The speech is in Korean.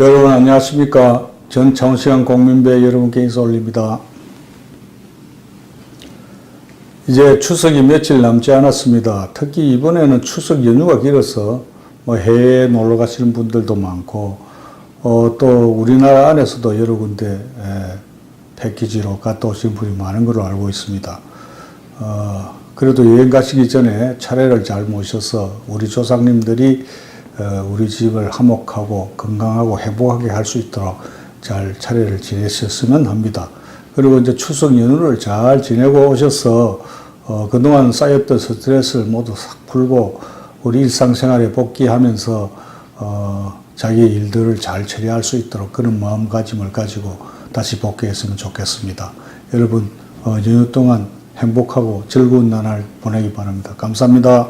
여러분 안녕하십니까. 전 창원시장 공민배 여러분께 인사 올립니다. 이제 추석이 며칠 남지 않았습니다. 특히 이번에는 추석 연휴가 길어서 뭐 해외에 놀러 가시는 분들도 많고 어, 또 우리나라 안에서도 여러 군데 에, 패키지로 갔다 오신 분이 많은 걸로 알고 있습니다. 어, 그래도 여행 가시기 전에 차례를 잘 모셔서 우리 조상님들이 어, 우리 집을 화목하고 건강하고 행복하게 할 수 있도록 잘 차례를 지내셨으면 합니다. 그리고 이제 추석 연휴를 잘 지내고 오셔서 어, 그동안 쌓였던 스트레스를 모두 싹 풀고 우리 일상생활에 복귀하면서 어, 자기 일들을 잘 처리할 수 있도록 그런 마음가짐을 가지고 다시 복귀했으면 좋겠습니다. 여러분 어, 연휴 동안 행복하고 즐거운 나날 보내기 바랍니다. 감사합니다.